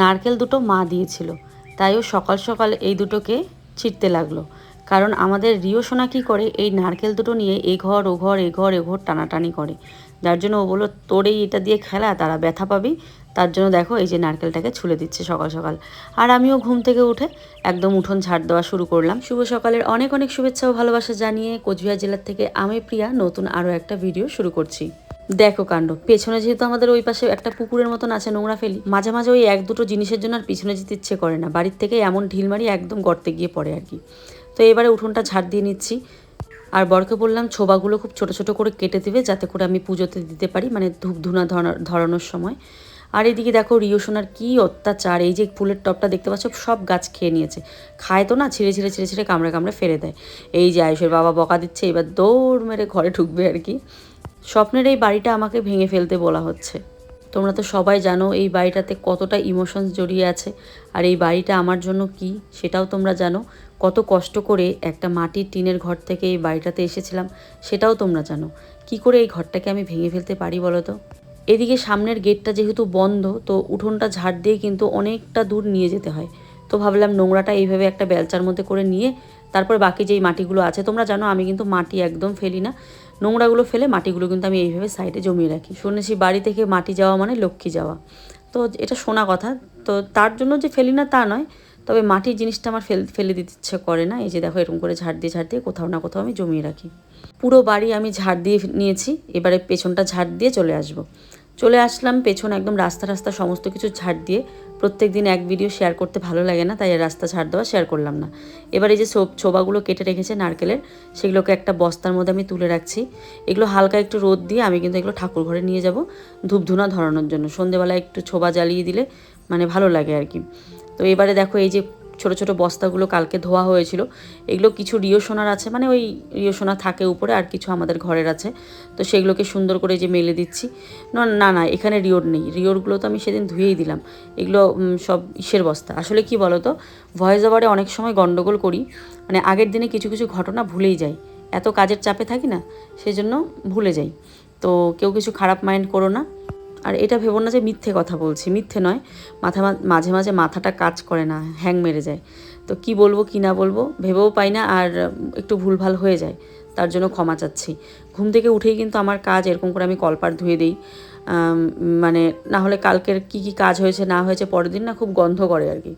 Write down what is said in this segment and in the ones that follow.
নারকেল দুটো মা দিয়েছিল, তাই ও সকাল সকাল এই দুটোকে ছিটতে লাগল। কারণ আমাদের রিও সোনা কী করে, এই নারকেল দুটো নিয়ে এ ঘর, ও ঘর, এ ঘর এ ঘর টানাটানি করে। যার জন্য ও বলল, তোর এই এটা দিয়ে খেলা, তারা ব্যথা পাবি। তার জন্য দেখো এই যে নারকেলটাকে ছুলে দিচ্ছে সকাল সকাল। আর আমিও ঘুম থেকে উঠে একদম উঠোন ঝাড় দেওয়া শুরু করলাম। শুভ সকালের অনেক অনেক শুভেচ্ছা ও ভালোবাসা জানিয়ে কোচবিহার জেলার থেকে আমি প্রিয়া নতুন আরও একটা ভিডিও শুরু করছি। দেখো কাণ্ড, পেছনে যেহেতু আমাদের ওই পাশে একটা পুকুরের মতন আছে নোংরা ফেলি, মাঝে মাঝে ওই এক দুটো জিনিসের জন্য আর পিছনে যেতে ইচ্ছে করে না। বাড়ির থেকে এমন ঢিল মারি একদম গর্তে গিয়ে পড়ে আর কি। তো এবারে উঠোনটা ঝাড় দিয়ে নিচ্ছি। আর বরকে বললাম, ছোবাগুলো খুব ছোট ছোট করে কেটে দেবে যাতে করে আমি পুজোতে দিতে পারি মানে ধূপ ধুনা ধরানোর সময়। আর এদিকে দেখো রিও সোনার কী অত্যাচার, এই যে ফুলের টপটা দেখতে পাচ্ছ, সব গাছ খেয়ে নিয়েছে। খায় তো না, ছিঁড়ে ছিঁড়ে ছিঁড়ে ছিঁড়ে কামড়ে কামড়ে ফেলে দেয়। এই যে আয়ুষের বাবা বকা দিচ্ছে, এবার দৌড় মেরে ঘরে ঢুকবে আর কি। স্বপ্নের এই বাড়িটা আমাকে ভেঙে ফেলতে বলা হচ্ছে। তোমরা তো সবাই জানো এই বাড়িটাতে কতটা ইমোশনস জড়িয়ে আছে, আর এই বাড়িটা আমার জন্য কি সেটাও তোমরা জানো। কত কষ্ট করে একটা মাটির টিনের ঘর থেকে এই বাড়িটাতে এসেছিলাম, সেটাও তোমরা জানো। কি করে এই ঘরটাকে আমি ভেঙে ফেলতে পারি বলো তো? এদিকে সামনের গেটটা যেহেতু বন্ধ, তো উঠোনটা ঝাড় দিয়ে কিন্তু অনেকটা দূর নিয়ে যেতে হয়। তো ভাবলাম নোংরাটা এইভাবে একটা বেলচার মধ্যে করে নিয়ে, তারপর বাকি যেই মাটিগুলো আছে, তোমরা জানো আমি কিন্তু মাটি একদম ফেলি না। নোংরাগুলো ফেলে মাটিগুলো কিন্তু আমি এইভাবে সাইডে জমিয়ে রাখি। শুনেছি বাড়ি থেকে মাটি যাওয়া মানে লক্ষ্মী যাওয়া। তো এটা শোনা কথা। তো তার জন্য যে ফেলি না তা নয়, তবে মাটির জিনিসটা আমার ফেল ফেলে দিতে ইচ্ছে করে না। এই যে দেখো এরকম করে ঝাড় দিয়ে ঝাড় দিয়ে কোথাও না কোথাও আমি জমিয়ে রাখি। পুরো বাড়ি আমি ঝাড় দিয়ে নিয়েছি। এবারে পেছনটা ঝাড় দিয়ে চলে আসব। চলে আসলাম পেছন একদম রাস্তা রাস্তা সমস্ত কিছু ঝাড় দিয়ে প্রত্যেক দিন এক ভিডিও শেয়ার করতে ভালো লাগে না, তাই রাস্তা ছাড় দেওয়া শেয়ার করলাম না। এবার এই যে ছোবাগুলো কেটে রেখেছে নারকেলের, সেগুলোকে একটা বস্তার মধ্যে আমি তুলে রাখছি। এগুলো হালকা একটু রোদ দিয়ে আমি কিন্তু এগুলো ঠাকুর ঘরে নিয়ে যাব ধূপধুনা ধরানোর জন্য। সন্ধেবেলায় একটু ছোবা জ্বালিয়ে দিলে মানে ভালো লাগে আর কি। তো এবারে দেখো এই যে ছোট ছোট বস্তাগুলো কালকে ধোয়া হয়েছিল। এগুলো কিছু রিও সোনার আছে মানে ওই রিও সোনা থাকে উপরে আর কিছু আমাদের ঘরের আছে। তো সেগুলোকে সুন্দর করে যে মেলে দিচ্ছি। না না না, এখানে রিওর নেই। রিওরগুলো তো আমি সেদিন ধুয়েই দিলাম। এগুলো সব ইসের বস্তা। আসলে কি বলো তো ভয়েস ওভারে অনেক সময় গন্ডগোল করি। মানে আগের দিনে কিছু কিছু ঘটনা ভুলেই যাই। এত কাজের চাপে থাকি না, সেজন্য ভুলে যাই। তো কেউ কিছু খারাপ মাইন্ড করো না। আর এটা ভেবো না যে মিথ্যে কথা বলছি মিথ্যে নয়। মাথা মাঝে মাঝে মাথাটা কাজ করে না হ্যাং মেরে যায়। তো কি বলব কি না বলব ভেবেও পাই না আর একটু ভুলভাল হয়ে যায় তার জন্য ক্ষমা চাচ্ছি। ঘুম থেকে উঠেই কিন্তু আমার কাজ এরকম করে আমি কলপাট ধুয়ে দিই। মানে না হলে কালকের কি কি কাজ হয়েছে না হয়েছে পরের দিন না খুব গন্ধ করে আর কি।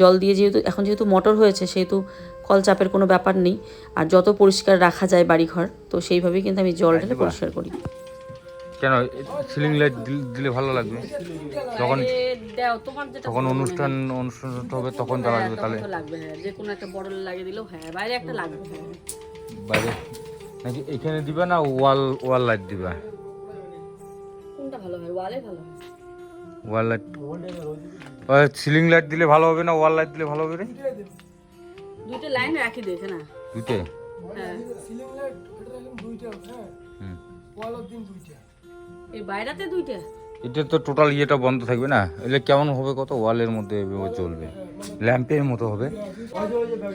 জল দিয়ে যেহেতু এখন যেহেতু মোটর হয়েছে সেহেতু কল চাপের কোনো ব্যাপার নেই। আর যত পরিষ্কার রাখা যায় বাড়িঘর তো সেইভাবেই কিন্তু আমি জল ঢেলে পরিষ্কার করি। কেন? সিলিং লাইট দিলে ভালো লাগবে? যখন দাও তোমার যেটা তখন অনুষ্ঠান অনুষ্ঠান হবে তখন জ্বালা যাবে তাহলে লাগবে হ্যাঁ যে কোনো একটা বড় লাগিয়ে দিলেও হ্যাঁ বাইরে একটা লাগবে হ্যাঁ বাইরে নাকি এখানে দিবে না ওয়াল ওয়াল লাইট দিবে? কোনটা ভালো হয়? ওয়ালে ভালো ওয়াল লাইট সিলিং লাইট দিলে ভালো হবে না ওয়াল লাইট দিলে ভালো হবে রে? দুইটা লাইন রাখি দেখে না? হ্যাঁ। সিলিং লাইট এটা রাখেন দুইটা হ্যাঁ। হুম। ওয়ালের দিন দুইটা। এই বাইরাতে দুইটা? এটা তো টোটাল ইয়েটা বন্ধ থাকবে না। এলে কেমন হবে কত? ওয়ালের মধ্যে চলবে। ল্যাম্পের মতো হবে।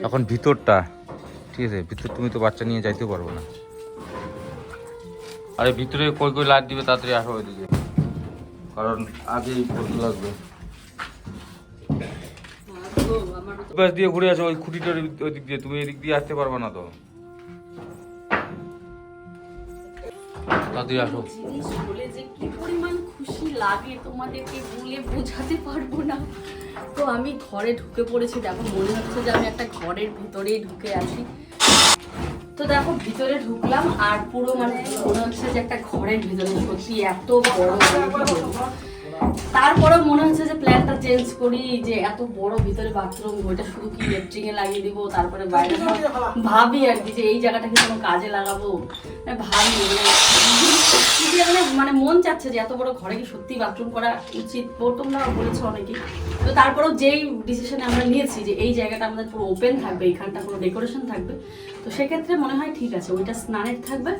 এখন ভিতরটা ঠিক আছে? ভিতর তুমি তো বাচ্চা নিয়ে যাইতে পারব না। আরে ভিতরে কই কই লাইট দিবে তাড়াতাড়ি আসো ওইদিকে। কারণ আগেই বলতে লাগবে। দিয়ে ঘুরে আসো ওই খুঁটিটার ওই দিক দিয়ে। তুমি এদিক দিয়ে আসতে পারবে না তো। তাড়াতাড়ি আসো। জিনিস বলে যে কি পরিমাণ খুশি লাগে, তোমাদেরকে বলে বোঝাতে পারব না। তো আমি ঘরে ঢুকে পড়েছি। দেখো, মনে হচ্ছে যে আমি একটা ঘরের ভিতরেই ঢুকে আছি। তো দেখো, ভিতরে ঢুকলাম আর পুরো মানে মনে হচ্ছে যে একটা ঘরের ভিতরে। সত্যি এত বড়। তারপরেও মনে হচ্ছে যে প্ল্যানটা চেঞ্জ করি যে এত বড় ভিতরে বাথরুম ওইটা শুধু কি লেট্রিং এ লাগিয়ে দিব, তারপরে বাইরে ভাবি আর কি যে এই জায়গাটাকে কোনো কাজে লাগাবো। মানে ভাবি মানে মানে মানে চাচ্ছে যে এত বড় ঘরে কি সত্যি বাথরুম করা উচিত? তোমরা বলেছ অনেকেই। তো তারপরেও যেই ডিসিশনে আমরা নিয়েছি যে এই জায়গাটা আমাদের পুরো ওপেন থাকবে, এইখানটা পুরো ডেকোরেশন থাকবে, তো সেক্ষেত্রে মনে হয় ঠিক আছে, ওইটা স্নানের থাকবে,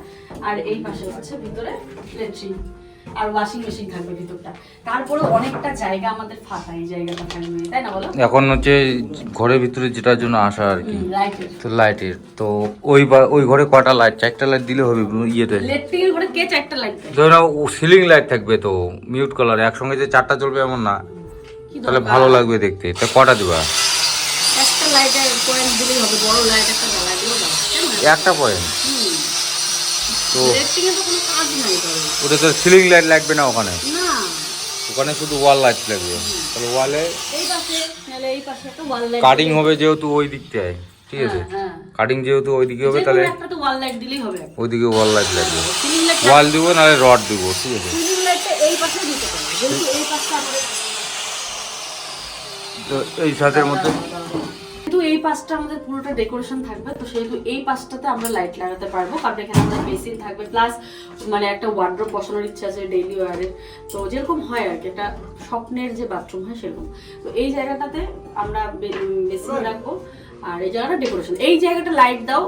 আর এই পাশে হচ্ছে ভিতরে লেট্রিন আর ওয়াশিং মেশিন থাকবে ভিতরটা। তারপরে অনেকটা জায়গা আমাদের ফাঁকা এই জায়গাটা থাকবে। তাই না বলো? এখন হচ্ছে ঘরের ভিতরে যেটার জন্য আসা আর কি। তো লাইটের তো ওই ওই ঘরে কটা লাইট চারটা লাইট দিলে হবে ইয়েতে? এর ঘরে কে চারটা লাগবে ধরো সিলিং লাইট থাকবে তো মিউট কালার একসঙ্গে যে চারটা চলবে এমন না। তাহলে ভালো লাগবে দেখতে। তা কটা দিবা? একটা লাইটের পয়েন্ট দিলেই হবে। বড় লাইট একটা জ্বালা হবে। কেমন? একটা পয়েন্ট তো এর তো কোনো। ওটা তো সিলিং লাইট লাগবে না ওখানে? ওখানে শুধু ওয়াল লাইট লাগবে। তাহলে ওয়ালে কাটিং হবে যেহেতু ওই দিকটায় ঠিক আছে? হ্যাঁ কাটিং যেহেতু ওই দিকে হবে তাহলে ওইদিকে ওয়াল লাইট লাগবে। ওয়াল দিব নাহলে রড দিব ঠিক আছে? তো এই ছাদের মধ্যে কিন্তু এই পাশটা আমাদের পুরোটা ডেকোরেশন থাকবে তো সেহেতু এই পাশটাতে আমরা লাইট লাগাতে পারব কারণ এখানে আমাদের বেসিন থাকবে প্লাস মানে একটা ওয়ার্ড্রোপ বসানোর ইচ্ছা আছে ডেইলি ওয়ারের তো যেরকম হয় আর কি একটা স্বপ্নের যে বাথরুম হয় সেরকম। তো এই জায়গাটাতে আমরা বেসিন রাখব আর এই জায়গাটা ডেকোরেশন এই জায়গাটা লাইট দাও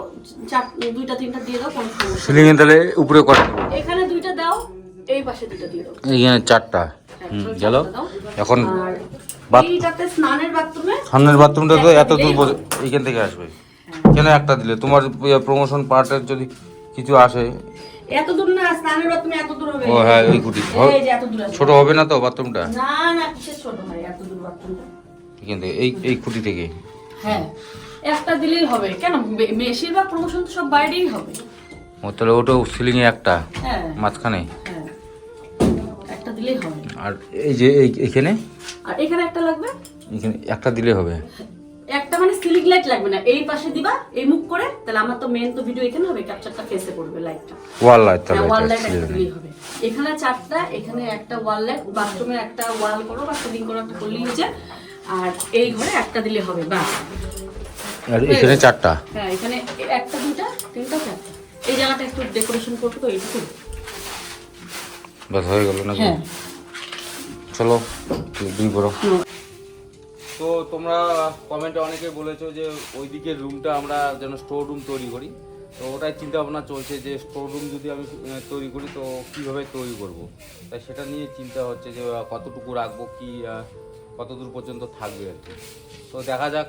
চার দুইটা তিনটা দিয়ে দাও কোনো সমস্যা সিলিং এ তাহলে উপরে কটা এখানে দুইটা দাও এই পাশে দুইটা দিয়ে দাও। এইখানে চারটা। হুম গেল। এখন আর স্নানের বাথরুমটা তো এত দূর এইখান থেকে আসবে। কেন একটা দিলে? তোমার প্রমোশন পার্টের যদি কিছু আসে এত দূর না স্নানের বাথরুমে এত দূর হবে। ও হ্যাঁ ওই ছোট হবে না তো বাথরুমটা? না না কিসের ছোট হয় এত দূর বাথরুমটা। এখান থেকে এই এই খুঁটি থেকে। হ্যাঁ একটা দিলেই হবে। কেন বেশিরভাগ প্রমোশন তো সব বাইরেই হবে। ও তাহলে ওটাও সিলিং এ একটা? হ্যাঁ। মাঝখানে? দিলেই হবে। আর এই যে এই এখানে? আর এখানে একটা লাগবে? এখানে একটা দিলে হবে। একটা মানে সিলিং লাইট লাগবে না। এই পাশে দিবা এই মুখ করে তাহলে আমার তো মেন তো ভিডিও এখানে হবে ক্যাপচারটা ফেসে পড়বে লাইটটা ওয়াল লাইট তাহলে ওয়াল লাইট দিলেই হবে। এখানে চারটা এখানে একটা ওয়াল লাইট বাথরুমে একটা ওয়াল করো বা সিলিং করো একটা করলেই হচ্ছে আর এই ঘরে একটা দিলে হবে বাস। আর এখানে চারটা? হ্যাঁ এখানে একটা দুইটা তিনটা চারটা। এই জায়গাটা একটু ডেকোরেশন করব তো এইটুকু বাস হয়ে গেল নাকি? হ্যাঁ। চলো বড় হুম। তো তোমরা কমেন্টে অনেকে বলেছ যে ওই দিকের রুমটা আমরা যেন স্টোর রুম তৈরি করি। তো ওটাই চিন্তা ভাবনা চলছে যে স্টোর রুম যদি আমি তৈরি করি তো কীভাবে তৈরি করব? তাই সেটা নিয়ে চিন্তা হচ্ছে যে কতটুকু রাখব কি কতদূর পর্যন্ত থাকবে আর কি। তো দেখা যাক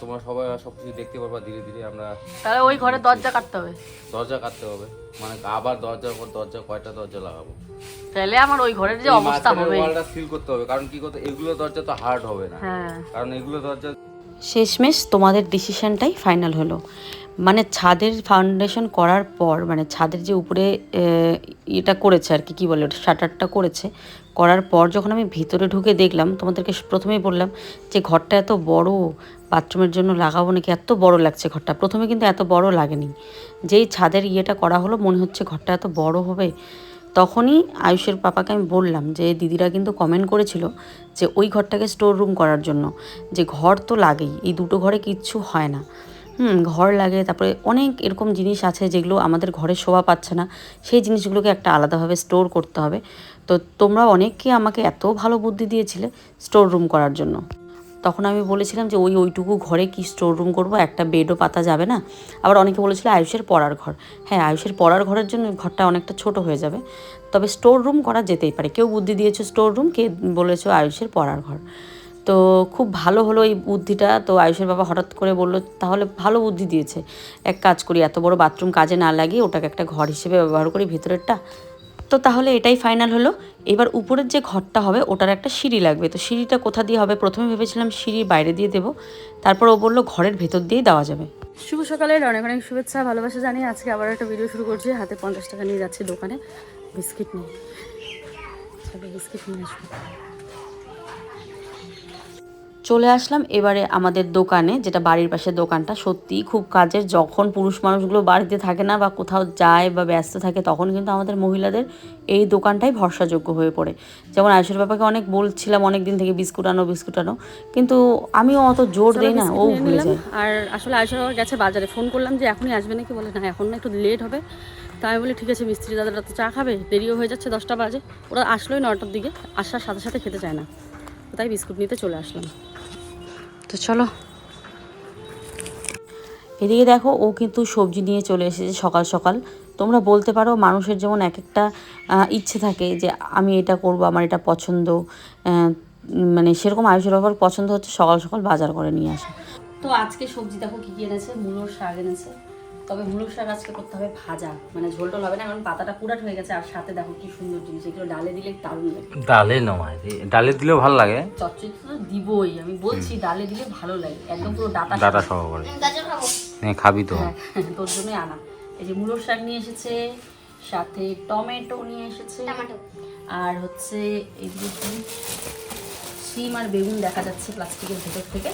তোমরা সবাই সব কিছু দেখতে পারবা ধীরে ধীরে আমরা তাহলে ওই ঘরে দরজা কাটতে হবে। দরজা কাটতে হবে। মানে আবার দরজার পর দরজা কয়টা দরজা লাগাবো? তাহলে আমার ওই ঘরের যে অবস্থা হবে। ওয়ালটা সিল করতে হবে কারণ কি করতে এগুলো দরজা তো হার্ড হবে না। হ্যাঁ। কারণ এগুলো দরজা শেষমেশ তোমাদের ডিসিশনটাই ফাইনাল হলো। মানে ছাদের ফাউন্ডেশন করার পর মানে ছাদের যে উপরে এটা করেছে আর কি কী বলে ওটা শাটারটা করেছে করার পর যখন আমি ভিতরে ঢুকে দেখলাম তোমাদেরকে প্রথমেই বললাম যে ঘরটা এত বড় বাথরুমের জন্য লাগাবো নাকি এত বড় লাগছে ঘরটা। প্রথমে কিন্তু এত বড় লাগেনি। যেই ছাদের ইয়েটা করা হলো মনে হচ্ছে ঘরটা এত বড় হবে তখনই আয়ুষের পাপাকে আমি বললাম যে, দিদিরা কিন্তু কমেন্ট করেছিল যে, ওই ঘরটাকে স্টোর রুম করার জন্য। যে, ঘর তো লাগেই, এই দুটো ঘরে কিচ্ছু হয় না। হুম, ঘর লাগে, তারপরে অনেক এরকম জিনিস আছে যেগুলো আমাদের ঘরে শোভা পাচ্ছে না। সেই জিনিসগুলোকে একটা আলাদাভাবে স্টোর করতে হবে। তো তোমরা অনেককে আমাকে এত ভালো বুদ্ধি দিয়েছিলে স্টোর রুম করার জন্য। তখন আমি বলেছিলাম যে ওই ওইটুকু ঘরে কি স্টোর রুম করব? একটা বেডও পাতা যাবে না। আবার অনেকে বলেছিল আয়ুষের পড়ার ঘর। হ্যাঁ আয়ুষের পড়ার ঘরের জন্য ঘরটা অনেকটা ছোট হয়ে যাবে। তবে স্টোর রুম করা যেতেই পারে। কেউ বুদ্ধি দিয়েছ স্টোর রুম কে বলেছ আয়ুষের পড়ার ঘর। তো খুব ভালো হলো এই বুদ্ধিটা। তো আয়ুষের বাবা হঠাৎ করে বলল, তাহলে ভালো বুদ্ধি দিয়েছে। এক কাজ করি, এত বড় বাথরুম কাজে না লাগিয়ে ওটাকে একটা ঘর হিসেবে ব্যবহার করি, ভেতরেরটা। তো তাহলে এটাই ফাইনাল হলো। এবার উপরের যে ঘরটা হবে, ওটার একটা সিঁড়ি লাগবে। তো সিঁড়িটা কোথা দিয়ে হবে? প্রথমে ভেবেছিলাম সিঁড়ি বাইরে দিয়ে দেবো। তারপর ও বলল ঘরের ভেতর দিয়েই দেওয়া যাবে। শুভ সকালে অনেক অনেক শুভেচ্ছা, ভালোবাসা জানি আজকে আবার একটা ভিডিও শুরু করছি। হাতে পঞ্চাশ টাকা নিয়ে যাচ্ছি দোকানে। বিস্কিট নিয়ে। বিস্কিট নিয়ে আসব। চলে আসলাম এবারে আমাদের দোকানে যেটা বাড়ির পাশে দোকানটা। সত্যিই খুব কাজের যখন পুরুষ মানুষগুলো বাড়িতে থাকে না বা কোথাও যায় বা ব্যস্ত থাকে তখন কিন্তু আমাদের মহিলাদের এই দোকানটাই ভরসাযোগ্য হয়ে পড়ে। যেমন আয়ুষের বাবাকে অনেক বলছিলাম অনেক দিন থেকে বিস্কুট আনো বিস্কুট আনো। কিন্তু আমিও অত জোর দেই না ও ভুলে যায়। আর আসলে আয়সা বাবা গেছে বাজারে ফোন করলাম যে এখনই আসবে নাকি? বলে না এখন না একটু লেট হবে। তাই বলি ঠিক আছে মিস্ত্রি দাদারা তো চা খাবে দেরিও হয়ে যাচ্ছে দশটা বাজে। ওরা আসলোই নটার দিকে আসার সাথে সাথে খেতে চায় না। তাই বিস্কুট নিতে চলে আসলাম। তো চলো। এদিকে দেখো, ও কিন্তু সবজি নিয়ে চলে এসেছে সকাল সকাল। তোমরা বলতে পারো মানুষের যেমন এক একটা ইচ্ছে থাকে যে আমি এটা করব, আমার এটা পছন্দ মানে সেরকম আয়ুষের বাবার পছন্দ হচ্ছে সকাল সকাল বাজার করে নিয়ে আসা। তো আজকে সবজি দেখো কী কী এনেছে? মূলোর শাক এনেছে। তবে মূলো শাক আজকে করতে হবে ভাজা। মানে ঝোল টোল হবে না কারণ পাতাটা পুরাট হয়ে গেছে আর সাথে দেখো কি সুন্দর জিনিস এগুলো ডালে দিলে দারুণ লাগে। ডালে নয় ডালে দিলেও ভালো লাগে। চচ্চড়ি তো দিবই আমি বলছি ডালে দিলে ভালো লাগে একদম পুরো ডাটা ডাটা সহকারে হ্যাঁ খাবি। তো। হ্যাঁ, তোর জন্যই আনা। এই যে মূলোর শাক নিয়ে এসেছে সাথে টমেটো নিয়ে এসেছে আর হচ্ছে এদিকে কি? শিম আর বেগুন দেখা যাচ্ছে প্লাস্টিকের ভেতর থেকে।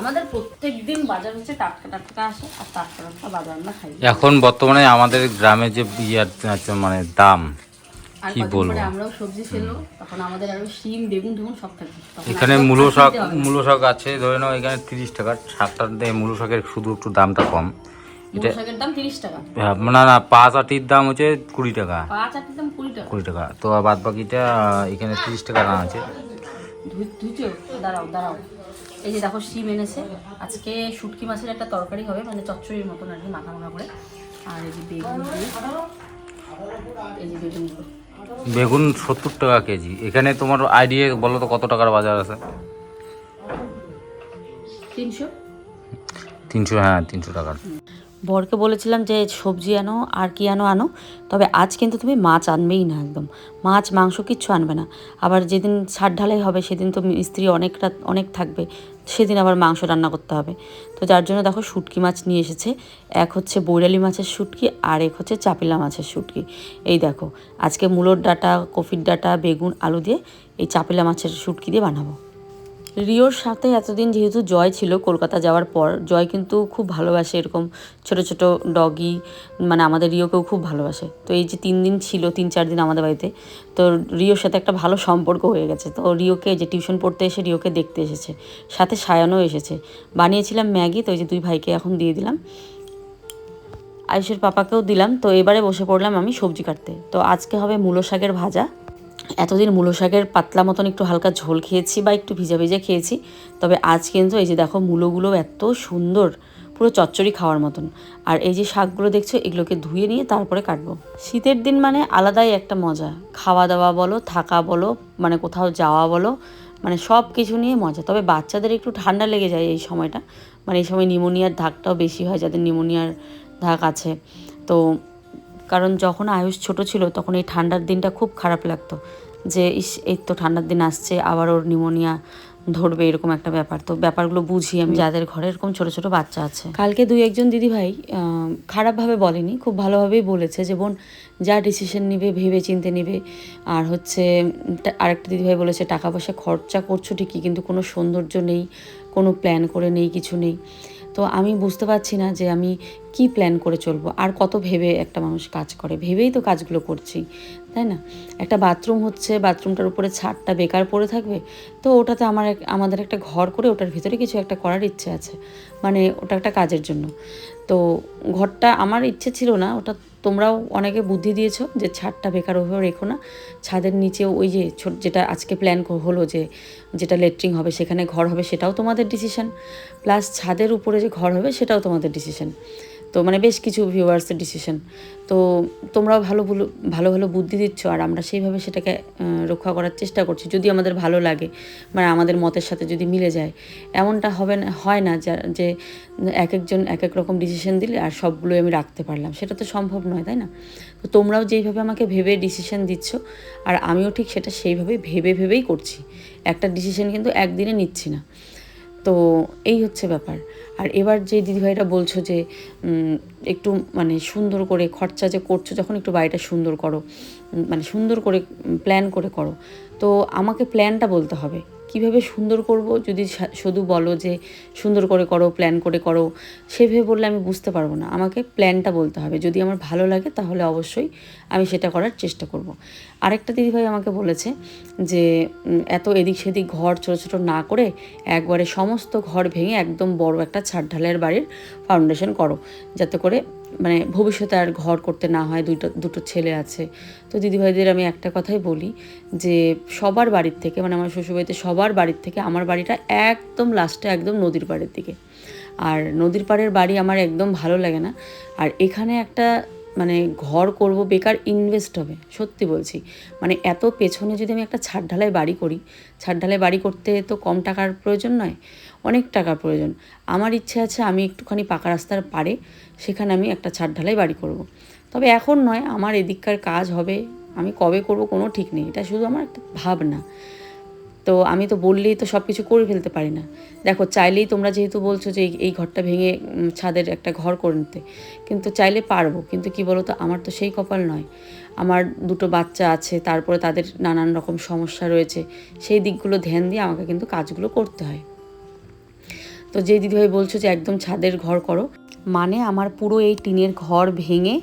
আমাদের প্রত্যেক দিন বাজার হচ্ছে টাটকা টাটকা আসে আর টাটকা টাটকা বাজার আমরা খাই। এখন বর্তমানে আমাদের গ্রামে যে ইয়ার মানে দাম কি বলব? আমরাও সবজি তখন আমাদের আরও শিম বেগুন সব তখন এখানে মূলো শাক মূলো শাক আছে ধরে নাও এখানে তিরিশ টাকা শাকটার দিয়ে মূলো শাকের শুধু একটু দামটা কম। মূলো শাকের দাম তিরিশ টাকা। হ্যাঁ, না না পাঁচ আটির দাম হচ্ছে কুড়ি টাকা। পাঁচ আটির দাম কুড়ি টাকা। কুড়ি টাকা। তো বাদ বাকিটা এখানে তিরিশ টাকা আছে। দাঁড়াও দাঁড়াও। এই যে দেখো শিম এনেছে। আজকে শুটকি মাছের একটা তরকারি হবে মানে চচ্চড়ির মতন আর কি মাখা মাখা করে। আর এই যে বেগুন দিয়ে এই যে বেগুনগুলো বেগুন সত্তর টাকা কেজি। এখানে তোমার আইডিয়া বলো তো কত টাকার বাজার আছে? তিনশো? তিনশো হ্যাঁ তিনশো টাকার। বরকে বলেছিলাম যে সবজি আনো আর কি আনো আনো। তবে আজ কিন্তু তুমি মাছ আনবেই না একদম। মাছ মাংস কিচ্ছু আনবে না। আবার যেদিন ছাড় ঢালাই হবে সেদিন তো মিস্ত্রি অনেকটা অনেক থাকবে। সেদিন আবার মাংস রান্না করতে হবে। তো যার জন্য দেখো শুটকি মাছ নিয়ে এসেছে। এক হচ্ছে বৈরালি মাছের শুটকি, আর এক হচ্ছে চাপিলা মাছের শুটকি। এই দেখো, আজকে মূলোর ডাটা, কফির ডাটা, বেগুন, আলু দিয়ে এই চাপিলা মাছের শুটকি দিয়ে বানাবো। রিওর সাথে এতদিন যেহেতু জয় ছিল কলকাতা যাওয়ার পর, জয় কিন্তু খুব ভালোবাসে এরকম ছোট ছোট ডগি মানে আমাদের রিওকেও খুব ভালোবাসে। তো এই যে তিন দিন ছিল, তিন চার দিন আমাদের বাড়িতে, তো রিওর সাথে একটা ভালো সম্পর্ক হয়ে গেছে। তো রিওকে যে টিউশন পড়তে এসে রিওকে দেখতে এসেছে। সাথে সায়ানও এসেছে। বানিয়েছিলাম ম্যাগি, তো এই যে দুই ভাইকে এখন দিয়ে দিলাম। আয়ুষের পাপাকেও দিলাম। তো এবারে বসে পড়লাম আমি সবজি কাটতে। তো আজকে হবে মূলো শাকের ভাজা। এতদিন মূলো শাকের পাতলা মতন একটু হালকা ঝোল খেয়েছি বা একটু ভিজা ভিজা খেয়েছি, তবে আজ কিন্তু এই যে দেখো মূলোগুলো এত সুন্দর, পুরো চচ্চড়ি খাওয়ার মতন। আর এই যে শাকগুলো দেখছ, এগুলোকে ধুয়ে নিয়ে তারপরে কাটবো। শীতের দিন মানে আলাদাই একটা মজা। খাওয়া দাওয়া বলো, থাকা বলো মানে কোথাও যাওয়া বলো মানে সব কিছু নিয়ে মজা। তবে বাচ্চাদের একটু ঠান্ডা লেগে যায় এই সময়টা। মানে এই সময় নিমোনিয়ার ধাকটাও বেশি হয়, যাদের নিমোনিয়ার ধাক আছে। তো কারণ যখন আয়ুষ ছোট ছিল তখন এই ঠান্ডার দিনটা খুব খারাপ লাগতো যে, ইস, এই তো ঠান্ডার দিন আসছে, আবার ওর নিমোনিয়া ধরবে, এরকম একটা ব্যাপার। তো ব্যাপারগুলো বুঝি আমি। যাদের ঘরে এরকম ছোট ছোট বাচ্চা আছে। কালকে দুই একজন দিদিভাই খারাপভাবে বলেনি, খুব ভালোভাবেই বলেছে যে, বোন, যা ডিসিশন নিবে ভেবে চিনতে নিবে। আর হচ্ছে আরেকটা দিদিভাই বলেছে, টাকা পয়সা খরচা করছ ঠিকই, কিন্তু কোনো সৌন্দর্য নেই, কোনো প্ল্যান করে নেই, কিছু নেই। তো আমি বুঝতে পারছি না যে আমি কি প্ল্যান করে চলবো। আর কত ভেবে একটা মানুষ কাজ করে? ভেবেই তো কাজগুলো করছি, তাই না? একটা বাথরুম হচ্ছে বাথরুমটার উপরে ছাদটা বেকার পড়ে থাকবে, তো ওটাতে আমার আমাদের একটা ঘর করে ওটার ভিতরে কিছু একটা করার ইচ্ছে আছে মানে ওটা একটা কাজের জন্য। তো ঘরটা আমার ইচ্ছে ছিল না, ওটা তোমরাও অনেকে বুদ্ধি দিয়েছ যে ছাদটা বেকার ওভাবে রেখো না। ছাদের নিচে ওই যে ছোট যেটা আজকে প্ল্যান হলো যে যেটা লেট্রিন হবে, সেখানে ঘর হবে, সেটাও তোমাদের ডিসিশন প্লাস ছাদের উপরে যে ঘর হবে, সেটাও তোমাদের ডিসিশন তো মানে বেশ কিছু ভিউয়ার্সের ডিসিশন তো তোমরাও ভালো ভালো ভালো বুদ্ধি দিচ্ছ আর আমরা সেইভাবে সেটাকে রক্ষা করার চেষ্টা করছি যদি আমাদের ভালো লাগে মানে আমাদের মতের সাথে যদি মিলে যায়। এমনটা হবে না, হয় না যা- যে এক একজন এক এক রকম ডিসিশন দিলে আর সবগুলোই আমি রাখতে পারলাম। সেটা তো সম্ভব নয়, তাই না? তো তোমরাও যেইভাবে আমাকে ভেবে ডিসিশন দিচ্ছ আর আমিও ঠিক সেটা সেইভাবে ভেবে ভেবেই করছি। একটা ডিসিশন কিন্তু একদিনে নিচ্ছি না। তো এই হচ্ছে ব্যাপার। আর এবার যে দিদিভাইরা বলছো যে একটু মানে সুন্দর করে খরচা যে করছ, যখন একটু বাড়িটা সুন্দর করো মানে সুন্দর করে প্ল্যান করে করো, তো আমাকে প্ল্যানটা বলতে হবে। কীভাবে সুন্দর করব? যদি শুধু বলো যে সুন্দর করে করো প্ল্যান করে করো, সেভাবে বললে আমি বুঝতে পারব না। আমাকে প্ল্যানটা বলতে হবে। যদি আমার ভালো লাগে তাহলে অবশ্যই আমি সেটা করার চেষ্টা করব। আরেকটা দিদিভাই আমাকে বলেছে যে এত এদিক সেদিক ঘর ছোটো ছোটো না করে একবারে সমস্ত ঘর ভেঙে একদম বড় একটা ছাদ ঢালাইয়ের বাড়ির ফাউন্ডেশন করো। যাতে করে মানে ভবিষ্যতে আর ঘর করতে না হয় দুটো দুটো ছেলে আছে। তো দিদিভাইদের আমি একটা কথাই বলি যে সবার বাড়ির থেকে মানে আমার শ্বশুরবাড়িতে সবার বাড়ির থেকে আমার বাড়িটা একদম লাস্টে একদম নদীর পাড়ের দিকে। আর নদীর পাড়ের বাড়ি আমার একদম ভালো লাগে না। আর এখানে একটা মানে ঘর করব, বেকার ইনভেস্ট হবে, সত্যি বলছি। মানে এত পেছনে যদি আমি একটা ছাদ ঢালাই বাড়ি করি, ছাদ ঢালাই বাড়ি করতে তো কম টাকার প্রয়োজন নয়, অনেক টাকার প্রয়োজন। আমার ইচ্ছে আছে আমি একটুখানি পাকা রাস্তার পারে সেখানে আমি একটা ছাদ ঢালাই বাড়ি করব। তবে এখন নয়, আমার এদিককার কাজ হবে, আমি কবে করব কোনো ঠিক নেই, এটা শুধু আমার একটা ভাবনা। তো আমি তো বললেই তো সব কিছু করে ফেলতে পারি না। দেখো, চাইলেই তোমরা যেহেতু বলছো যে এই- ঘরটা ভেঙে ছাদের একটা ঘর করে নিতে, কিন্তু চাইলে পারব, কিন্তু কি বলো তো আমার তো সেই কপাল নয়। আমার দুটো বাচ্চা আছে, তারপরে তাদের নানান রকম সমস্যা রয়েছে, সেই দিকগুলো ধ্যান দিয়ে আমাকে কিন্তু কাজগুলো করতে হয়। তো যে দিদিভাই বলছো যে একদম ছাদের ঘর করো মানে আমার পুরো এই টিনের ঘর ভেঙে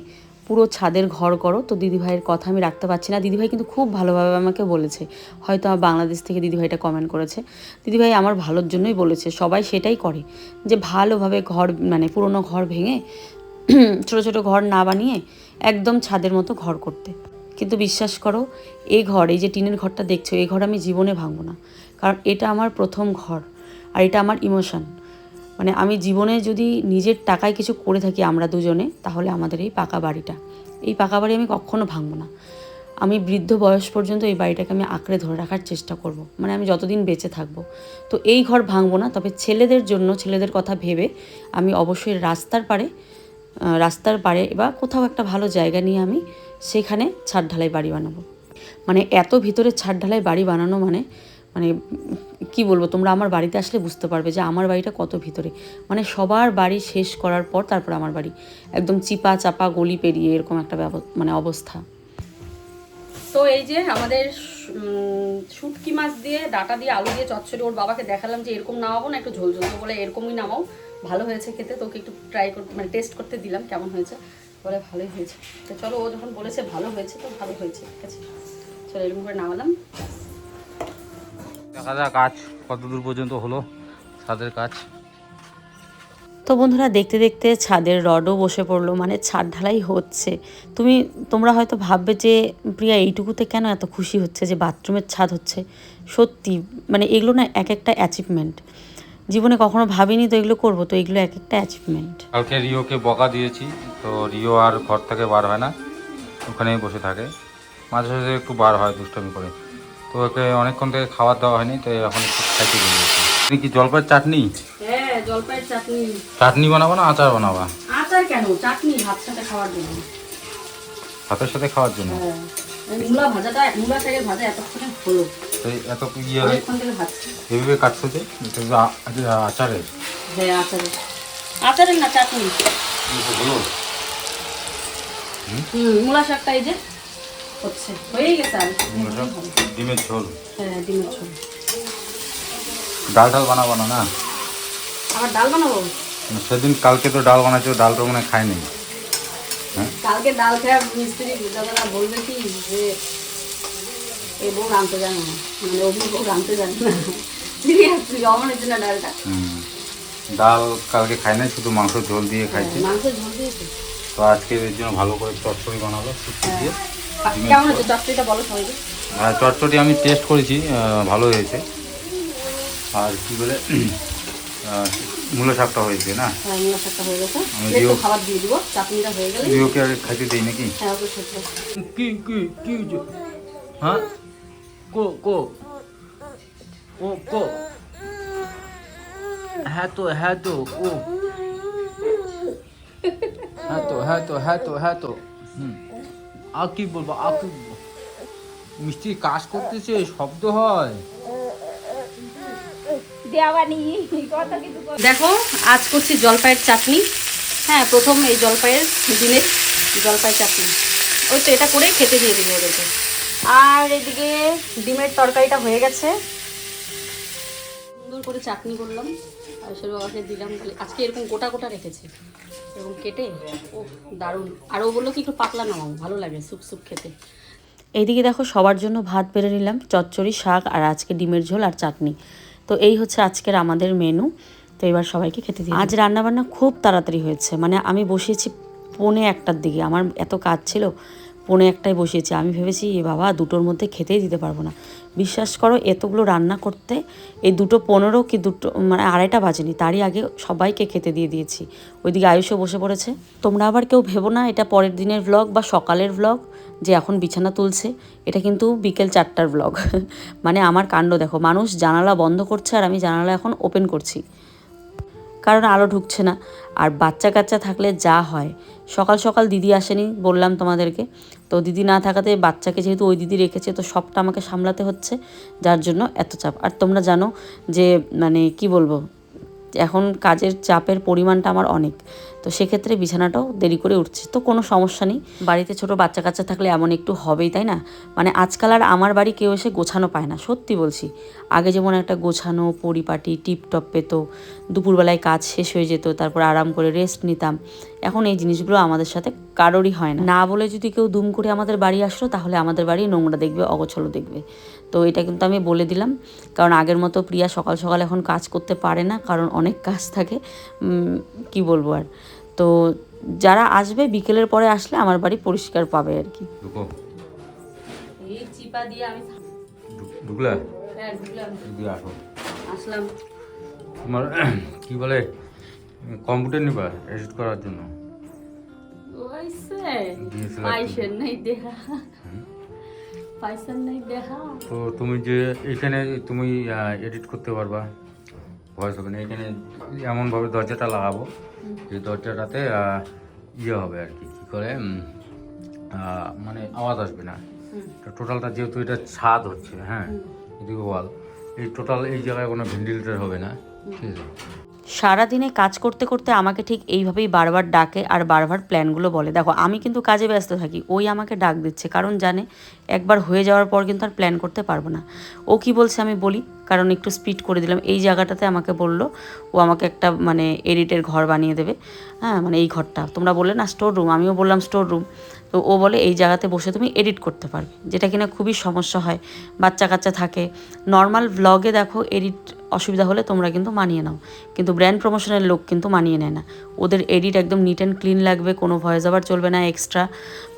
পুরো ছাদের ঘর করো, তো দিদিভাইয়ের কথা আমি রাখতে পারছি না। দিদিভাই কিন্তু খুব ভালোভাবে আমাকে বলেছে। হয়তো আমার বাংলাদেশ থেকে দিদিভাইটা কমেন্ট করেছে। দিদিভাই আমার ভালোর জন্যই বলেছে, সবাই সেটাই করে। যে ভালোভাবে ঘর মানে পুরনো ঘর ভেঙে ছোট ছোট ঘর না বানিয়ে একদম ছাদের মতো ঘর করতে। কিন্তু বিশ্বাস করো এই ঘর, এই যে টিনের ঘরটা দেখছ এই ঘর আমি জীবনে ভাঙবো না। কারণ এটা আমার প্রথম ঘর, আর এটা আমার ইমোশন মানে আমি জীবনে যদি নিজের টাকায় কিছু করে থাকি আমরা দুজনে তাহলে আমাদের এই পাকা বাড়িটা। এই পাকা বাড়ি আমি কখনো ভাঙবো না। আমি বৃদ্ধ বয়স পর্যন্ত এই বাড়িটাকে আমি আঁকড়ে ধরে রাখার চেষ্টা করব। মানে আমি যতদিন বেঁচে থাকব। তো এই ঘর ভাঙবো না তবে ছেলেদের জন্য ছেলেদের কথা ভেবে আমি অবশ্যই রাস্তার আহ, রাস্তার পারে বা কোথাও একটা ভালো জায়গা নিয়ে আমি সেখানে ছাদ ঢালাই বাড়ি বানাবো। মানে এত ভিতরে ছাদ ঢালাই বাড়ি বানানো মানে মানে কি বলব, তোমরা আমার বাড়িতে আসলে বুঝতে পারবে যে আমার বাড়িটা কত ভিতরে। মানে সবার বাড়ি শেষ করার পর তারপর আমার বাড়ি। একদম চিপা চাপা গলি পেরিয়ে এরকম একটা মানে অবস্থা। তো এই যে আমাদের শুটকি মাছ দিয়ে, ডাটা দিয়ে আলু দিয়ে চচ্চড়ি ওর বাবাকে দেখালাম যে এরকম নামাবো না, একটু ঝোল ঝোল বলে এরকমই নামাও। ভালো হয়েছে খেতে, তোকে একটু ট্রাই করতে মানে টেস্ট করতে দিলাম কেমন হয়েছে। বলে ভালোই হয়েছে। তো চলো, ও যখন বলেছে ভালো হয়েছে, তো ভালো হয়েছে, ঠিক আছে। চলো এরকম করে নামালাম দেখা যাক কাজ কত দূর পর্যন্ত হলো? ছাদের কাজ তো বন্ধুরা দেখতে দেখতে ছাদের রডও বসে পড়ল মানে ছাদ ঢালাই হচ্ছে। তুমি তোমরা হয়তো ভাববে যে প্রিয়া এইটুকুতে কেন এত খুশি হচ্ছে যে বাথরুমের ছাদ হচ্ছে? সত্যি মানে এগুলো না এক একটা অ্যাচিভমেন্ট জীবনে কখনো ভাবিনি তো এগুলো করব তো এগুলো এক একটা অ্যাচিভমেন্ট কালকে রিওকে বকা দিয়েছি তো রিও আর ঘর থেকে বার হয় না ওখানেই বসে থাকে। মাঝে মাঝে একটু বার হয় দুষ্টমি করে। তো ওকে অনেকক্ষণ থেকে খাবার দেওয়া হয়নি তো এখন একটু খাইতে দিয়েছি তুমি কি জলপাইয়ের চাটনি? হ্যাঁ জলপাইয়ের চাটনি। চাটনি বানাবো না আচার বানাবা? আচার কেন? চাটনি ভাত সাথে খাওয়ার জন্য। ভাতের সাথে খাওয়ার জন্য? হ্যাঁ মূলা ভাজাটা মূলা শাকের ভাজা এতক্ষণে হলো। এত ইয়ে এভাবে কাটছো যে আচারের? হ্যাঁ আচারের। আচারের না চাটনি? হলো। হুম মূলা শাকটা এই যে। হচ্ছে। হয়েই গেছে আর ডিমের ঝোল? হ্যাঁ ডিমের ঝোল। ডাল টাল বানাবো না না? আবার ডাল বানাবো? সেদিন কালকে তো ডাল বানাচ্ছো মনে হয় খায়নি কালকে ডাল খেয়ে মিস্ত্রি দাদারা বলবে কি যে বউ রাঁধতে জানে না। মানে অভি বউ রাঁধতে জানে না। সিরিয়াসলি অমনের জন্য ডালটা। ডাল কালকে খাই নাই শুধু মাংস ঝোল দিয়ে খাইছি। মাংসের ঝোল দিয়েছে। তো আজকে এর জন্য ভালো করে চটচড়ি বানালো শুক্তি দিয়ে। কেমন হচ্ছে চচ্চড়িটা বলো সবাইকে আর চটচড়ি আমি টেস্ট করেছি ভালো হয়েছে। আর কি বলে মূলো শাকটা হয়েছে না? হ্যাঁ মূলা শাকটা হয়ে গেছে। একটু খাবার দিয়ে দিব চাটনিটা হয়ে গেলে। রিওকে আগে খাইতে দিই নাকি? হ্যাঁ ওকে সেদ্ধ কি কি কি হ্যাঁ? কো কো। ও কো। হ্যাঁ তো হ্যাঁ তো ও হ্যাঁ তো হ্যাঁ তো হ্যাঁ তো হ্যাঁ তো। হুম। আর কি বলব আর কি মিষ্টি কাজ করতেছে শব্দ হয়। দেখো আজ করছি জলপাইয়ের চাটনি। হ্যাঁ প্রথম এই জলপাইয়ের দিনে জলপাই চাটনি। ওই তো এটা করেই খেতে দিয়ে দিব ওদেরকে। আর এদিকে ডিমের তরকারিটা হয়ে গেছে। সুন্দর করে চাটনি করলাম। আর সে বাবাকে দিলাম। আজকে এরকম গোটা গোটা রেখেছে। এরকম কেটে ও দারুণ। আর ও বলল কি একটু পাতলা নামাও ভালো লাগে সুপ স্যুপ খেতে। এইদিকে দেখো সবার জন্য ভাত বেড়ে নিলাম চচ্চড়ি শাক আর আজকে ডিমের ঝোল আর চাটনি। তো এই হচ্ছে আজকের আমাদের মেনু তো এবার সবাইকে খেতে দিই। আজ রান্নাবান্না খুব তাড়াতাড়ি হয়েছে। মানে আমি বসিয়েছি পৌনে একটার দিকে। আমার এত কাজ ছিল পৌনে একটায় বসিয়েছি। আমি ভেবেছি, এ বাবা, দুটোর মধ্যে খেতেই দিতে পারব না। বিশ্বাস করো, এতগুলো রান্না করতে এই দুটো পনেরো কি দুটো মানে আড়াইটা বাজেনি। তারই আগে সবাইকে খেতে দিয়ে দিয়েছি। ওইদিকে আয়ুষও বসে পড়েছে। তোমরা আবার কেউ ভেবো না, এটা পরের দিনের ব্লগ বা সকালের ব্লগ যে এখন বিছানা তুলছে। এটা কিন্তু বিকেল চারটার ব্লগ মানে আমার কাণ্ড দেখো, মানুষ জানালা বন্ধ করছে আর আমি জানালা এখন ওপেন করছি। কারণ আলো ঢুকছে না। আর বাচ্চা কাচ্চা থাকলে যা হয় সকাল সকাল দিদি আসেনি, বললাম তোমাদেরকে। তো দিদি না থাকাতে বাচ্চাকে যেহেতু ওই দিদি রেখেছে, তো সবটা আমাকে সামলাতে হচ্ছে, যার জন্য এত চাপ। আর তোমরা জানো যে মানে কি বলব, এখন কাজের চাপের পরিমাণটা আমার অনেক। তো সেক্ষেত্রে বিছানাটাও দেরি করে উঠছে। তো কোনো সমস্যা নেই। বাড়িতে ছোট বাচ্চা কাচ্চা থাকলে এমন একটু হবেই, তাই না? মানে আজকাল আর আমার বাড়ি কেউ এসে গোছানো পায় না, সত্যি বলছি। আগে যেমন একটা গোছানো, পরিপাটি, টিপটপ পেতো, দুপুরবেলায় কাজ শেষ হয়ে যেত, তারপর আরাম করে রেস্ট নিতাম। এখন এই জিনিসগুলো আমাদের সাথে কারোরই হয় না। না বলে যদি কেউ দুম করে আমাদের বাড়ি আসলো, তাহলে আমাদের বাড়ি নোংরা দেখবে, অগোছলো দেখবে। তো এটা কিন্তু আমি বলে দিলাম। কারণ আগের মতো প্রিয়া সকাল সকাল এখন কাজ করতে পারে না কারণ অনেক কাজ থাকে। কি বলব আর? তো যারা আসবে বিকেলের পরে আসলে আমার বাড়ি পরিষ্কার পাবে আর কি। এই চিপা দিয়ে আমি ঢুক- হ্যাঁ ঢুকলাম। আসলাম। তোমার কি বলে কম্পিউটার নিবা এডিট করার জন্য। ওইসে পাইছেন নাই দেখা তো তুমি যে এখানে তুমি এডিট করতে পারবা ভয়েস হবে না এখানে এমনভাবে দরজাটা লাগাবো এই দরজাটাতে ইয়ে হবে আর কি কী করে মানে আওয়াজ আসবে না। তো টোটালটা যেহেতু এটা ছাদ হচ্ছে হ্যাঁ এদিকে ওয়াল এই টোটাল এই জায়গায় কোনো ভেন্টিলেটার হবে না ঠিক আছে? সারাদিনে কাজ করতে করতে আমাকে ঠিক এইভাবেই বারবার ডাকে আর বারবার প্ল্যানগুলো বলে। দেখো, আমি কিন্তু কাজে ব্যস্ত থাকি, ওই আমাকে ডাক দিচ্ছে। কারণ জানে, একবার হয়ে যাওয়ার পর কিন্তু আর প্ল্যান করতে পারব না। ও কি বলছে আমি বলি, কারণ একটু স্পিড করে দিলাম। এই জায়গাটাতে আমাকে বলল, ও আমাকে একটা মানে এডিটের ঘর বানিয়ে দেবে। হ্যাঁ মানে এই ঘরটা। তোমরা বললে, না, স্টোর রুম। আমিও বললাম, স্টোর রুম। তো ও বলে, এই জায়গাতে বসে তুমি এডিট করতে পারবে। যেটা কিনা খুবই সমস্যা হয়। বাচ্চা কাচ্চা থাকে। নর্মাল ভ্লগে দেখো, এডিট অসুবিধা হলে তোমরা কিন্তু মানিয়ে নাও। কিন্তু ব্র্যান্ড প্রমোশনের লোক কিন্তু মানিয়ে নেয় না। ওদের এডিট একদম নিট অ্যান্ড ক্লিন লাগবে, কোনো ভয়েস আবার চলবে না এক্সট্রা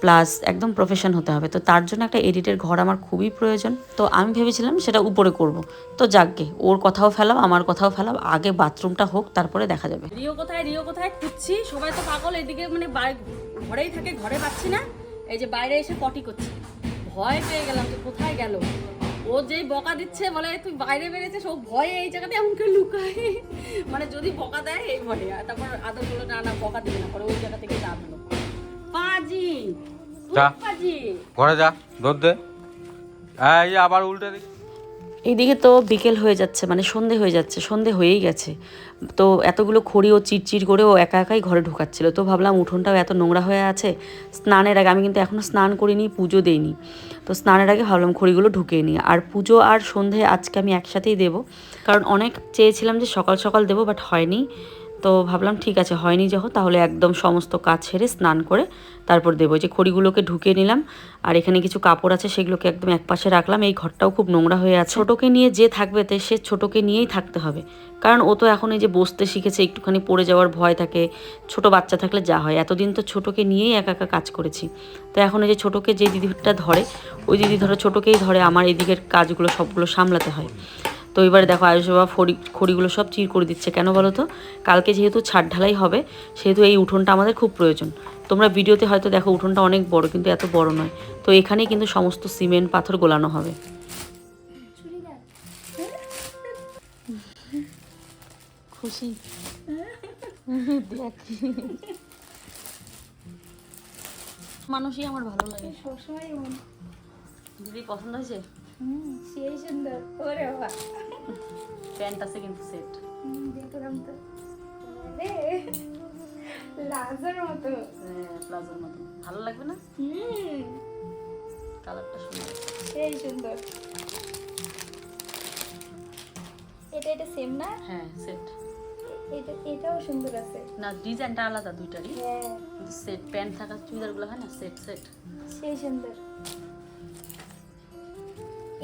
প্লাস একদম প্রফেশন হতে হবে। তো তার জন্য একটা এডিটের ঘর আমার খুবই প্রয়োজন। তো আমি ভেবেছিলাম সেটা উপরে করব। তো যাকগে, ওর কথাও ফেলাও, আমার কথাও ফেলাও, আগে বাথরুমটা হোক, তারপরে দেখা যাবে। রিও কোথায় রিও কোথায়? খুঁজছি। সবাই তো পাগল, এদিকে মানে ঘরেই থাকে, ঘরে পাচ্ছি না। এই যে বাইরে এসে পটি করছে। ভয় পেয়ে গেলাম যে কোথায় গেল। ও যেই বকা দিচ্ছে বলে তুই বাইরে বেরিয়েছে ও ভয়ে এই জায়গাতে এমনকি লুকায়। মানে যদি বকা দেয় এই ভয়ে। তারপর আদর বলে না না বকা দিবে না। পরে ওই জায়গা থেকে নামলো পাজি যা। ঘরে যা দৌড় দে। এই আবার উল্টে দিক এইদিকে তো বিকেল হয়ে যাচ্ছে মানে সন্ধে হয়ে যাচ্ছে, সন্ধে হয়েই গেছে। তো এতগুলো খড়ি ও চিরচির করে ও একা একাই ঘরে ঢোকাচ্ছিল। তো ভাবলাম উঠোনটাও এত নোংরা হয়ে আছে, স্নানের আগে, আমি কিন্তু এখনও স্নান করিনি, পুজো দেইনি। তো স্নানের আগে ভাবলাম খড়িগুলো ঢুকিয়ে নিই। আর পুজো আর সন্ধে আজকে আমি একসাথেই দেবো। কারণ অনেক চেয়েছিলাম যে সকাল সকাল দেবো, বাট হয়নি। তো ভাবলাম, ঠিক আছে, হয়নি যখন তাহলে একদম সমস্ত কাজ ছেড়ে স্নান করে তারপর দেবো। যে খড়িগুলোকে ঢুকিয়ে নিলাম, আর এখানে কিছু কাপড় আছে, সেগুলোকে একদম একপাশে রাখলাম। এই ঘরটাও খুব নোংরা হয়ে আছে। ছোটোকে নিয়ে যে থাকবে, তে সে ছোটোকে নিয়েই থাকতে হবে। কারণ ও তো এখন এই যে বসতে শিখেছে, একটুখানি পড়ে যাওয়ার ভয় থাকে। ছোট বাচ্চা থাকলে যা হয়। এতদিন তো ছোটোকে নিয়েই একা একা কাজ করেছি। তো এখন এই যে ছোটোকে যে দিদিটা ধরে, ওই দিদি ধরো ছোটোকেই ধরে, আমার এদিকের কাজগুলো সবগুলো সামলাতে হয়। তো এবারে দেখো আয়ুষ বাবা খড়ি খড়িগুলো সব চির করে দিচ্ছে। কেন বলো তো? কালকে যেহেতু ছাদ ঢালাই হবে সেহেতু এই উঠোনটা আমাদের খুব প্রয়োজন। তোমরা ভিডিওতে হয়তো দেখো উঠোনটা অনেক বড় কিন্তু এত বড় নয়। তো এখানেই কিন্তু সমস্ত সিমেন্ট পাথর গোলানো হবে। খুশি? মানুষই আমার ভালো লাগে। সবসময় দিদি পছন্দ হয়েছে? হুম সেই সুন্দর। ওরে বাবা। প্যান্ট আছে কিন্তু সেট। দেখলাম তো। রে লাজের মতো। প্লাজোর মতো। ভালো লাগবে না? হুম। কালারটা সুন্দর। সেই সুন্দর। এটা এটা সেম না? হ্যাঁ সেট। এটা এটাও সুন্দর আছে। না ডিজাইনটা আলাদা দুইটারই। হ্যাঁ। সেট প্যান্ট থাকা চুড়িদারগুলো হয় না সেট সেট। সেই সুন্দর।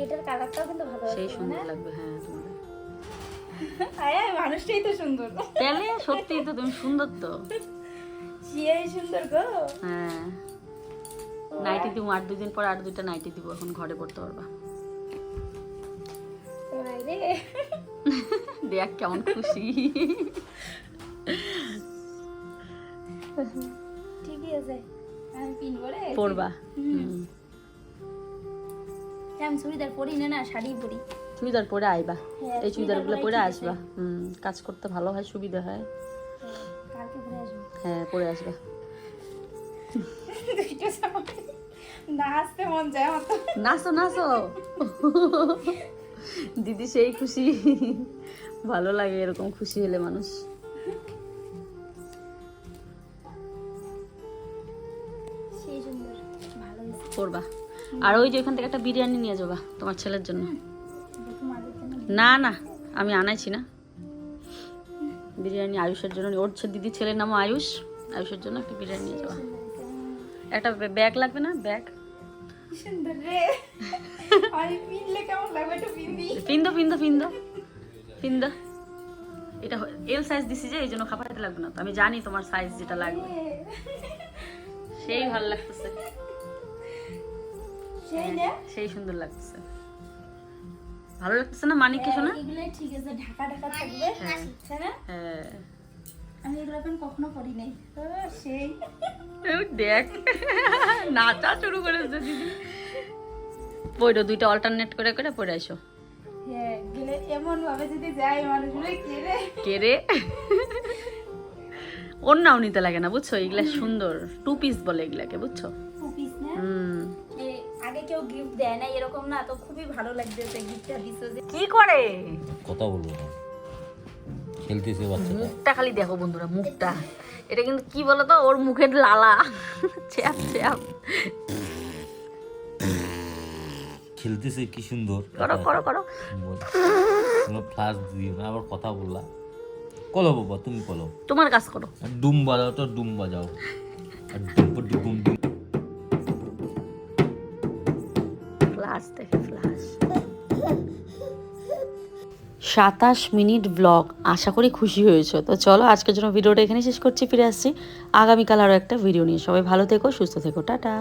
এটার কালারটাও কিন্তু ভালো আছে সেই সুন্দর লাগবে হ্যাঁ তোমাদের আয় মানুষটাই তো সুন্দর। তাহলে সত্যিই তো তুমি সুন্দর তো। সেই সুন্দর গো। হ্যাঁ। নাইটি দিব আর দুই দিন পর আর দুইটা নাইটি দিব এখন ঘরে পড়তে পারবা। দেখ কেমন খুশি। ঠিকই আছে। আমি পিন করে পড়বা হুম। আমি চুড়িদার পরি না না শাড়ি পরি। চুড়িদার পরে আইবা। হ্যাঁ, এই চুড়িদারগুলো পরে আসবা। হুম কাজ করতে ভালো হয় সুবিধা হয়। কালকে পরে আসব। হ্যাঁ পরে আসবা। নাচতে মন যায় আমার নাচো নাচো। দিদি সেই খুশি। ভালো লাগে এরকম খুশি হলে মানুষ। করবা আর ওই যে ওইখান থেকে একটা বিরিয়ানি নিয়ে যাবা তোমার ছেলের জন্য। না না আমি আনাইছি না। বিরিয়ানি আয়ুষের জন্য ওর ছে- দিদি ছেলের নামও আয়ুষ। আয়ুষের জন্য একটা বিরিয়ানি নিয়ে যাবা। একটা ব্যাগ লাগবে না? ব্যাগ? পিন্দো পিন্দো পিন্দো। পিন্দো। এটা এল সাইজ দিছি যে এই জন্য লাগবে না। তো আমি জানি তোমার সাইজ যেটা লাগবে। সেই ভালো লাগতেছে। সেই না সেই সুন্দর লাগতেছে। ভালো লাগতেছে না? মানিককে শোনা এগুলো ঠিক আছে ঢাকা ঢাকা থাকবে। হ্যাঁ। আমি এগুলো এখন কখনো পরি নাই সেই। দেখ। নাচা শুরু করেছে দিদি। পড়ো দুইটা অল্টারনেট করে করে পড়ে আসো। হ্যাঁ এমন ভাবে যদি যায় মানুষগুলো কে রে ওর নাও নিতে লাগে না বুঝছ? এগুলা সুন্দর। টু পিস বলে এগুলাকে বুঝছ? টু পিস না? হুম। আগে কেউ গিফট দেয় না এরকম না তো খুবই ভালো লাগতেছে গিফটটা দিছো যে। কি করে? কথা বলব না। খেলতেছে বাচ্চাটা। মুখটা খালি দেখো বন্ধুরা মুখটা। এটা কিন্তু কি বলতো? ওর মুখের লালা। চ্যাপ চ্যাপ। খেলতেছে কি সুন্দর। করো করো করো। কোনো ফ্লাস দিও না আবার কথা বললা। কলো বাবা তুমি কলো তোমার কাজ করো। ডুম বাজাও তো ডুম বাজাও। আর ডুম ফ্লাশ দেখে ফ্লাশ সাতাশ মিনিট ব্লগ আশা করি খুশি হয়েছে। তো চলো, আজকের জন্য ভিডিওটা এখানে শেষ করছি, ফিরে আসছি। আগামীকাল আরও একটা ভিডিও নিয়ে। সবাই ভালো থেকো, সুস্থ থেকো, টাটা।